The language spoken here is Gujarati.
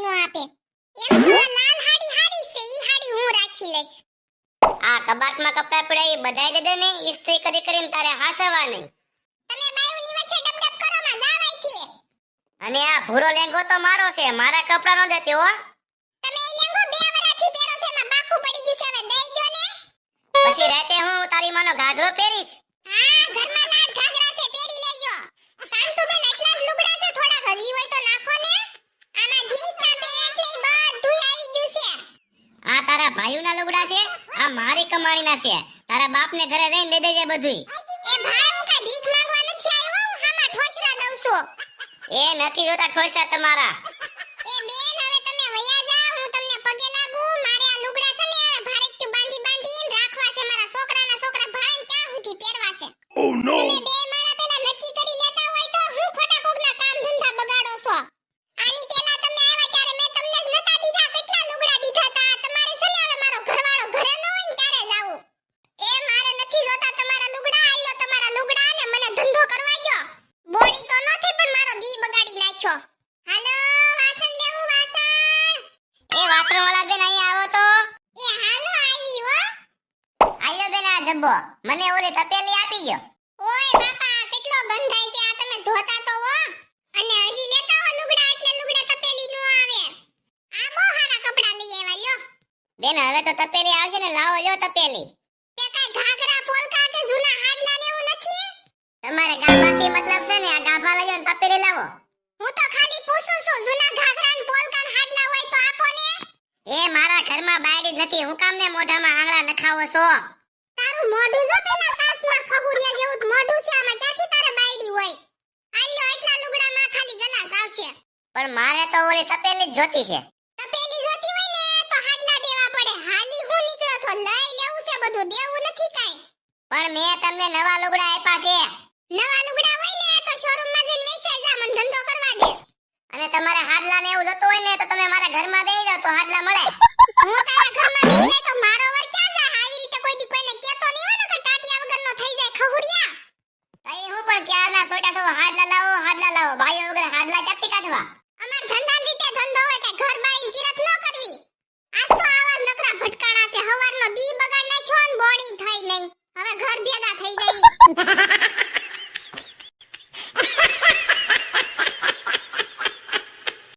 કોઈ આપે. એમ તો લાલ હાડી હારી છે ઈ હાડી હું રાખી લઈશ. આ કબાટમાં કપડા પડ્યા એ બધાય દેદે ને ઇસ્ત્રી કરી કરીને તારે હાસવા નહીં. તમે બાયું નિવાસે ડબડબ કરો માં જાવાય છે અને આ ભૂરો લેંગો તો મારો છે મારા કપડા નો દેતી તમે એ લેંગો બે વરાથી પહેરો છે માં પાખું પડી ગયું છે હવે દઈ દો ને. પછી રાતે હું તારી માનો ગાજરો પહેરીશ? તારા ભાઈઓના લુગડા છે આ મારી કમાણીના છે. તારા બાપને ઘરે જઈને દે દેજે બધુંય. એ ભાઈ હું કઈ ભીખ માંગવા નથી આવ્યો? હું હામાં ઠોસરા દઉં છું. એ નથી જોતા ઠોસા તમારા. એ બેન બેન મને ઓલી તપેલી આપી ગયો ઓય બાપા કેટલો ગંધાય છે આ તમે ધોતા તો હો. અને હજી લેતા હો લુગડા એટલે લુગડા તપેલી નો આવે. આ બહુ હારા કપડા લઈ આવ્યા લ્યો. બેન હવે તો તપેલી આવશે ને લાવો લ્યો તપેલી. કે કઈ ઘાઘરા પોલકા કે જૂના હાડલા ને એવું નથી? તમારે ગાભાથી મતલબ છે ને આ ગાભા લઈ ને તપેલી લાવો. હું તો ખાલી પૂછું છું જૂના ઘાઘરા ને પોલકા હાડલા હોય તો આપો ને. એ મારા ઘરમાં બાયડી નથી હું કામ ને મોઢામાં આંગળા નખાવો છો? તારું મોઢું જો પેલા કાચમાં ખગુડિયા જેવું મોઢું છે આમાં ક્યાંથી તારે બાયડી હોય? આલ્યો એટલા લુગડામાં ખાલી ગલાસ આવશે. પણ મારે તો ઓલી તપેલી જ જોતી છે. તપેલી જોતી હોય ને તો હાડલા દેવા પડે. હાલી હું નીકળો છો? લઈ લેવું છે બધું દેવું નથી કાઈ. પણ મેં તમને નવા લુગડા આપ્યા છે. નવા લુગડા હોય ને તો શોરૂમમાં જઈને વેચાઈ જા મને ધંધો કરવા દે. અને તમારે હાડલા ને એવું જોતું હોય ને તો તમે મારા ઘરમાં બેસી જાવ તો હાડલા મળે. હું તારા ઘરમાં બેસી સોટા સો હાડલા લાવો હાડલા લાવો. ભાઈઓ વગર હાડલા ક્યાંથી કાઢવા?